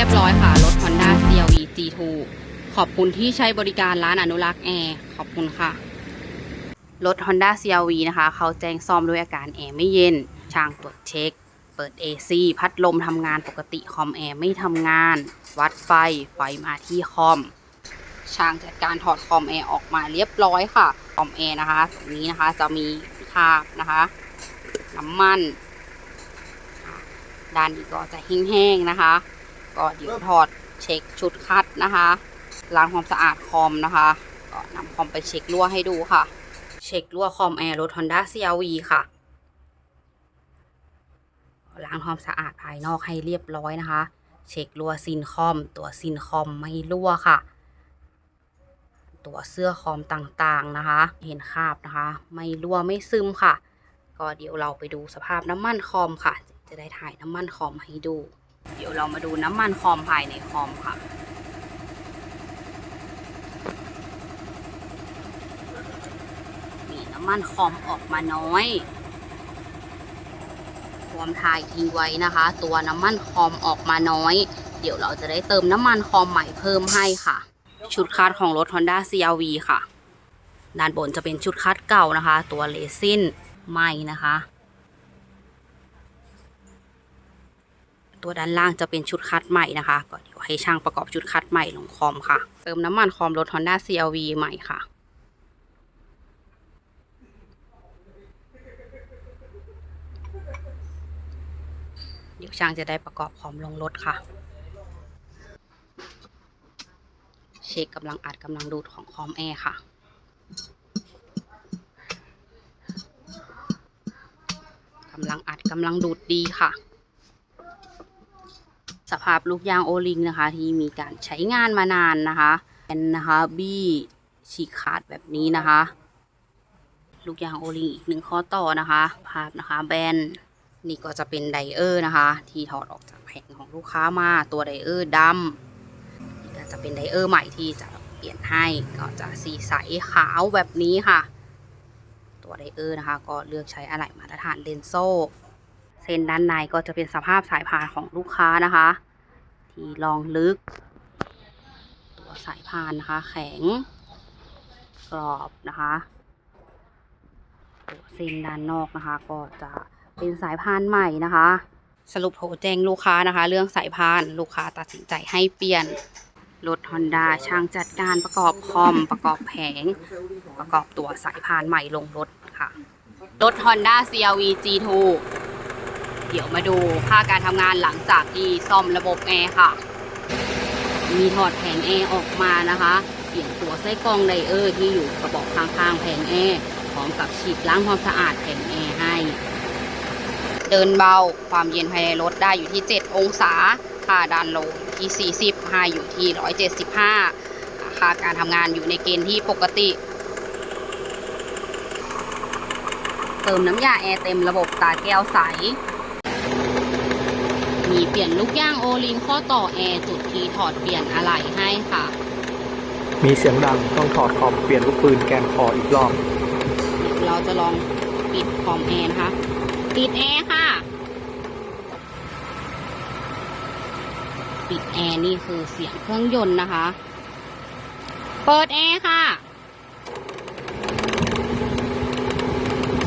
รียบร้อยค่ะ รถ Honda CRV G2 ขอบคุณที่ใช้บริการร้านอนุรักษ์แอร์ขอบคุณค่ะ รถ Honda CRV นะคะ เขาแจ้งซ่อมด้วยอาการแอร์ไม่เย็น ช่างตรวจเช็ค เปิด AC พัดลมทำงานปกติคอมแอร์ไม่ทำงาน วัดไฟ ไฟมาที่คอม ช่างจัดการถอดคอมแอร์ออกมาเรียบร้อยค่ะ คอมแอร์นะคะ ตรงนี้นะคะจะมีคราบนะคะ น้ำมันด้านนี้ก็จะแห้งๆนะคะ ก็เดี๋ยวถอดเช็คชุดคัดนะคะล้างความสะอาดคอมนะคะ ก็นำคอมไปเช็ครั่วให้ดูค่ะ เช็ครั่วคอมแอร์รถ Honda CRV ค่ะล้างความสะอาดภายนอกให้เรียบร้อยนะคะ เช็ครั่วซินคอม ตัวซินคอมไม่รั่วค่ะ ตัวเสื้อคอมต่างๆนะคะ เห็นคราบนะคะ ไม่รั่วไม่ซึมค่ะ ก็เดี๋ยวเราไปดูสภาพน้ำมันคอมค่ะ จะได้ถ่ายน้ำมันคอมให้ดู เดี๋ยวเรามาดูน้ำมันคอมภายในคอมค่ะมีน้ำมันคอมออกมาน้อยความถ่ายทิ้งไว้นะคะ ตัวน้ำมันคอมออกมาน้อย เดี๋ยวเราจะได้เติมน้ำมันคอมใหม่เพิ่มให้ค่ะ ชุดคัดของรถ Honda CRV ค่ะ ด้านบนจะเป็นชุดคัดเก่านะคะ ตัวเลซินใหม่นะคะ ตัวด้านล่างจะเป็นชุดคัดใหม่นะคะ ก็เดี๋ยวให้ช่างประกอบชุดคัดใหม่ลงคอมค่ะ เติมน้ำมันคอมรถ Honda CRV ใหม่ค่ะเดี๋ยวช่างจะได้ประกอบคอมลงรถค่ะ เช็คกำลังอัดกำลังดูดของคอมแอร์ค่ะ กำลังอัดกำลังดูดดีค่ะ สภาพลูกยางโอลิงนะคะ ที่มีการใช้งานมานานนะคะเป็นนะคะบี้ฉีกขาดแบบนี้นะคะ ลูกยางโอลิงอีกหนึ่งข้อต่อนะคะ ภาพนะคะแบนนี่ก็จะเป็นไดเออร์นะคะ ที่ถอดออกจากแผงของลูกค้ามาตัวไดเออร์ดำนี่ก็จะเป็นไดเออร์ใหม่ที่จะเปลี่ยนให้ก็จะสีใสขาวแบบนี้ค่ะ ตัวไดเออร์นะคะ ก็เลือกใช้อะไหล่มาตรฐานเดนโซ ส้นด้านในก็จะเป็นสภาพสายพานของลูกค้านะคะ ที่รองลึก ตัวสายพานนะคะ แข็ง กรอบนะคะตัวเส้นด้านนอกนะคะ ก็จะเป็นสายพานใหม่นะคะ สรุปโทรแจ้งลูกค้านะคะ เรื่องสายพานลูกค้าตัดสินใจให้เปลี่ยนรถ Honda ช่างจัดการประกอบคอมประกอบแผง ประกอบตัวสายพานใหม่ลงรถค่ะ รถ Honda CRV G2 เดี๋ยวมาดูค่าการทำงานหลังจากที่ซ่อมระบบแอร์ค่ะ มีถอดแผงแอร์ออกมานะคะเปลี่ยนตัวไส้กรองไดเออร์ที่อยู่กระบอกข้างๆแผงแอร์พร้อมกับฉีดล้างความสะอาดแผงแอร์ให้ เดินเบาความเย็นภายในรถได้อยู่ที่ 7 องศา ค่าดันโลที่ 40ค่าอยู่ที่ 175 ค่าการทำงานอยู่ในเกณฑ์ที่ปกติเติมน้ำยาแอร์เต็มระบบตาแก้วใส มีเปลี่ยนลูกย่างโอลิงข้อต่อแอร์จุดที่ถอดเปลี่ยนอะไหล่ให้ค่ะ มีเสียงดังต้องถอดคอมเปลี่ยนลูกปืนแกนคออีกรอบเดี๋ยวเราจะลองปิดคอมแอร์นะคะปิดแอร์ค่ะ ปิดแอร์นี่คือเสียงเครื่องยนต์นะคะ เปิดแอร์ค่ะ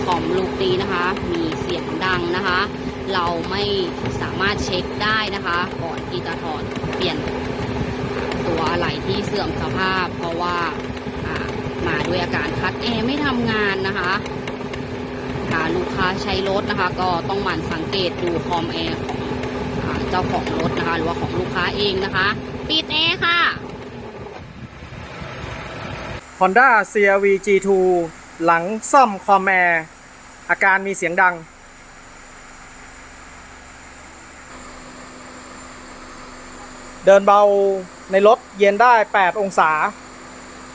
คอมลูกนี้นะคะ มีเสียงดังนะคะ เราไม่สามารถเช็คได้นะคะ ก่อนที่จะถอดเปลี่ยนตัวอะไหล่ที่เสื่อมสภาพ เพราะว่ามาด้วยอาการคัดแอร์ไม่ทำงานนะคะถ้าลูกค้าใช้รถนะคะ ก็ต้องหมั่นสังเกตดูคอมแอร์ของอเจ้าของรถนะคะ หรือว่าของลูกค้าเองนะคะ ปิดแอร์ค่ะ Honda CRV G2 หลังซ่อมคอมแอร์อาการมีเสียงดัง เดินเบาในรถเย็นได้ 8 องศา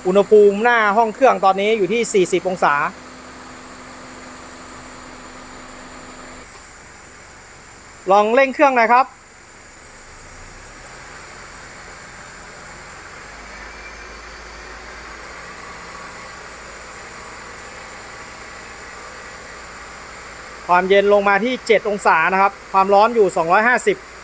อุณหภูมิหน้าห้องเครื่องตอนนี้อยู่ที่ 40 องศา ลองเร่งเครื่องนะครับ ความเย็นลงมาที่ 7 องศานะครับ ความร้อนอยู่ 250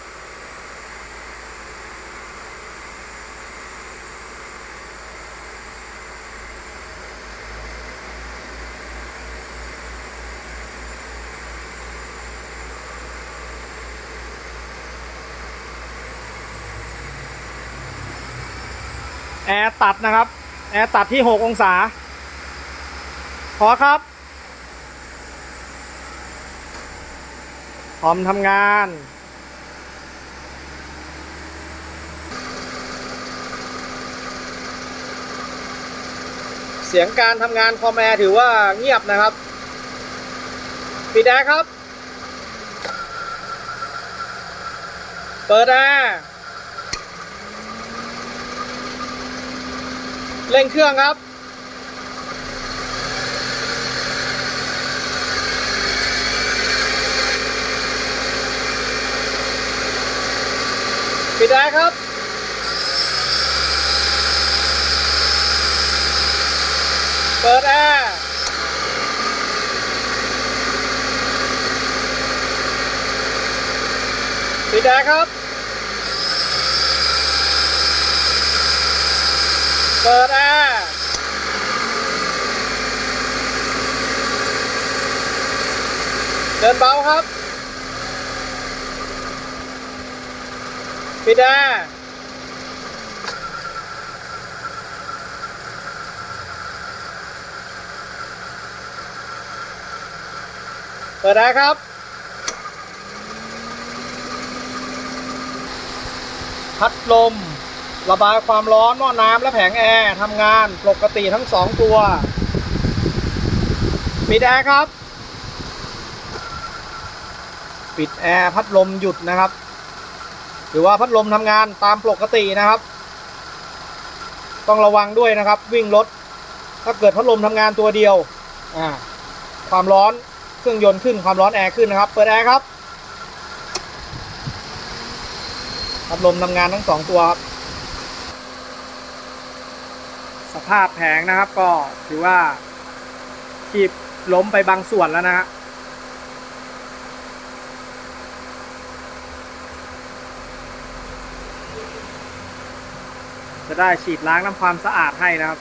แอร์ตัดนะครับ แอร์ตัดที่ 6 องศา พอครับ พร้อมทำงาน เสียงการทำงานคอมแอร์ถือว่าเงียบนะครับปิดแอร์ครับ เปิดแอร์ เร่งเครื่องครับ ปิดแอร์ครับเปิดแอร์ปิดแอร์ครับ เปิดแอร์เดินเบาครับปิดแอร์เปิดแอร์ครับพัดลม ระบายความร้อนหม้อน้ำและแผงแอร์ทำงานปกติทั้งสองตัว ปิดแอร์ครับ ปิดแอร์พัดลมหยุดนะครับ หรือว่าพัดลมทำงานตามปกตินะครับ ต้องระวังด้วยนะครับ วิ่งรถถ้าเกิดพัดลมทำงานตัวเดียวอ่าความร้อนเครื่องยนต์ขึ้นความร้อนแอร์ขึ้นนะครับ เปิดแอร์ครับพัดลมทำงานทั้งสองตัวครับ สภาพแผงนะครับก็ถือว่าขีบล้มไปบางส่วนแล้วนะฮะจะได้ฉีดล้างน้ำความสะอาดให้นะครับ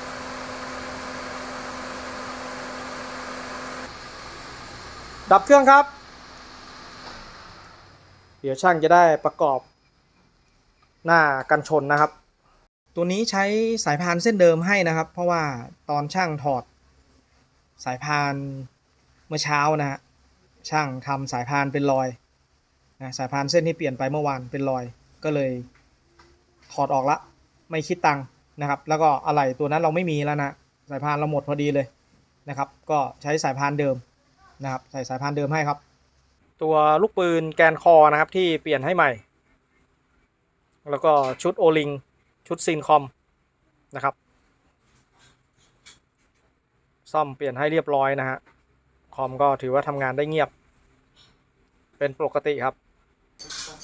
ดับเครื่องครับ เดี๋ยวช่างจะได้ประกอบหน้ากันชนนะครับ ตัวนี้ใช้สายพานเส้นเดิมให้นะครับ เพราะว่าตอนช่างถอด สายพานเมื่อเช้านะฮะช่างทำสายพานเป็นรอยนะสายพานเส้นที่เปลี่ยนไปเมื่อวานเป็นรอยก็เลยถอดออกละ ไม่คิดตังค์นะครับ แล้วก็อะไหล่ตัวนั้นเราไม่มีแล้วนะสายพานเราหมดพอดีเลยนะครับ ก็ใช้สายพานเดิมนะครับใส่สายพานเดิมให้ครับ ตัวลูกปืนแกนคอนะครับที่เปลี่ยนให้ใหม่ แล้วก็ชุดโอลิง ชุดซีนคอมนะครับ ซ่อมเปลี่ยนให้เรียบร้อยนะฮะ คอมก็ถือว่าทำงานได้เงียบ เป็นปกติครับ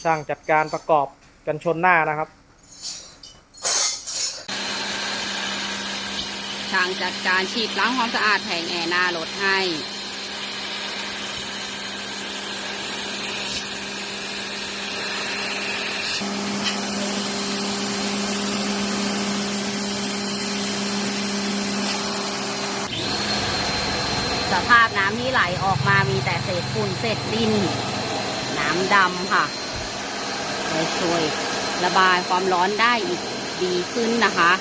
ช่างจัดการประกอบกันชนหน้านะครับ ช่างจัดการฉีดล้างความสะอาดแผงแอร์หน้ารถให้ ภาพน้ำที่ไหลออกมามีแต่เศษฝุ่นเศษดิน น้ำดำค่ะช่วยระบายความร้อนได้อีกดีขึ้นนะคะ